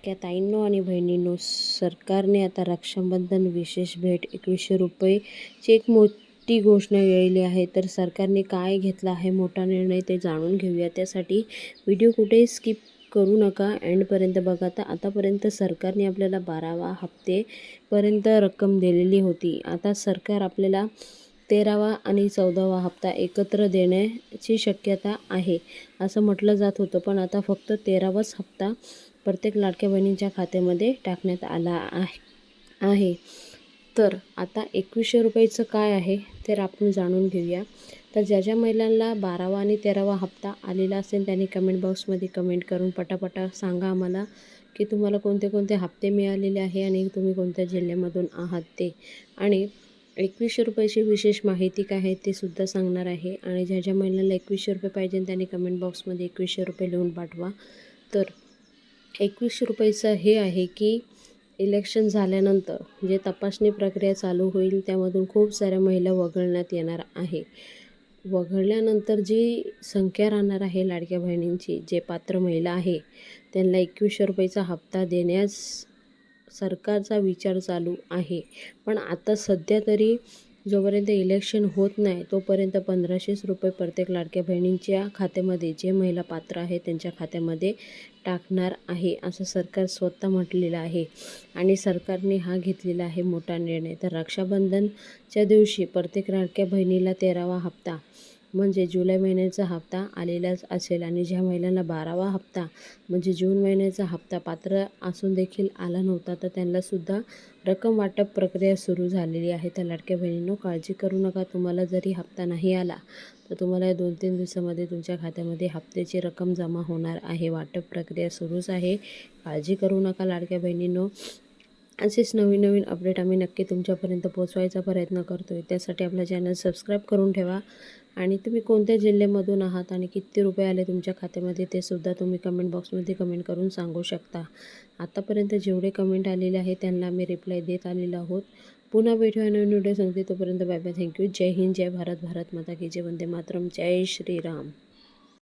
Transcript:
लाडक्या ताईंनो आणि बहिणींनो सरकारने आता रक्षाबंधन विशेष भेट एकवीसशे रुपयेची एक मोठी घोषणा केलेली आहे. तर सरकारने काय घेतला आहे मोठा निर्णय ते जाणून घेऊया. त्यासाठी व्हिडिओ कुठेही स्किप करू नका. एंडपर्यंत बघा. तर आतापर्यंत सरकारने आपल्याला बारावा हप्तेपर्यंत रक्कम दिलेली होती. आता सरकार आपल्याला तेरावा आणि चौदावा हप्ता एकत्र देण्याची शक्यता आहे असं म्हटलं जात होतं. पण आता फक्त तेरावाच हप्ता प्रत्येक लाडक्या बहिणींच्या खात्यामध्ये टाकण्यात आला आहे. आहे. तर आता एकवीसशे रुपयाचं काय आहे तर आपण जाणून घेऊया. तर ज्या ज्या महिलांना बारावा आणि तेरावा हप्ता आलेला असेल त्यांनी कमेंट बॉक्समध्ये कमेंट करून पटापटा सांगा आम्हाला की तुम्हाला कोणते कोणते हप्ते मिळालेले आहे आणि तुम्ही कोणत्या जिल्ह्यामधून आहात ते. आणि एकवीसशे रुपयाची विशेष माहिती काय आहे ते सुद्धा सांगणार आहे. आणि ज्या ज्या महिलांना एकवीसशे रुपये पाहिजे त्यांनी कमेंट बॉक्समध्ये एकवीसशे रुपये लिहून पाठवा. तर एकवीसशे रुपयाचं हे आहे की इलेक्शन झाल्यानंतर जे तपासणी प्रक्रिया चालू होईल त्यामधून खूप साऱ्या महिला वगळण्यात येणार आहे. वगळल्यानंतर जी संख्या राहणार आहे लाडक्या बहिणींची जे पात्र महिला आहे त्यांना एकवीसशे रुपयाचा हप्ता देण्यास सरकारचा विचार चालू आहे. पण आता सध्या तरी जोपर्यंत इलेक्शन होत नाही तोपर्यंत पंधराशेच रुपये प्रत्येक लाडक्या बहिणींच्या खात्यामध्ये जे महिला पात्र आहे त्यांच्या खात्यामध्ये टाकणार आहे असं सरकार स्वतः म्हटलेलं आहे. आणि सरकारने हा घेतलेला आहे मोठा निर्णय. तर रक्षाबंधनच्या दिवशी प्रत्येक लाडक्या बहिणीला तेरावा हप्ता म्हणजे जुलै महिन्याचा हप्ता आलेलाच असेल आणि ज्या महिलांना बारावा हप्ता म्हणजे जून महिन्याचा हप्ता पात्र असून देखील आला नव्हता तर त्यांनासुद्धा रक्कम वाटप प्रक्रिया सुरू झालेली आहे. त्या लाडक्या बहिणींनो काळजी करू नका. तुम्हाला जरी हप्ता नाही आला तर तुम्हाला दोन तीन दिवसामध्ये तुमच्या खात्यामध्ये हप्त्याची रक्कम जमा होणार आहे. वाटप प्रक्रिया सुरूच आहे. काळजी करू नका लाडक्या बहिणींनो. असेच नवीन नवीन अपडेट आम्ही नक्की तुमच्यापर्यंत पोचवायचा प्रयत्न करतो आहे त्यासाठी आपला चॅनल सबस्क्राईब करून ठेवा. आणि तुम्ही कोणत्या जिल्ह्यामधून आहात आणि किती रुपये आले तुमच्या खात्यामध्ये ते सुद्धा तुम्ही कमेंट बॉक्समध्ये कमेंट करून सांगू शकता. आतापर्यंत जेवढे कमेंट आलेले आहे त्यांना आम्ही रिप्लाय देत आलेलो आहोत. पुन्हा भेटूया नवीन व्हिडिओ सांगते तोपर्यंत बाय बाय थँक्यू जय हिंद जय भारत भारत माता की जय. वंदे मातरम. जय श्रीराम.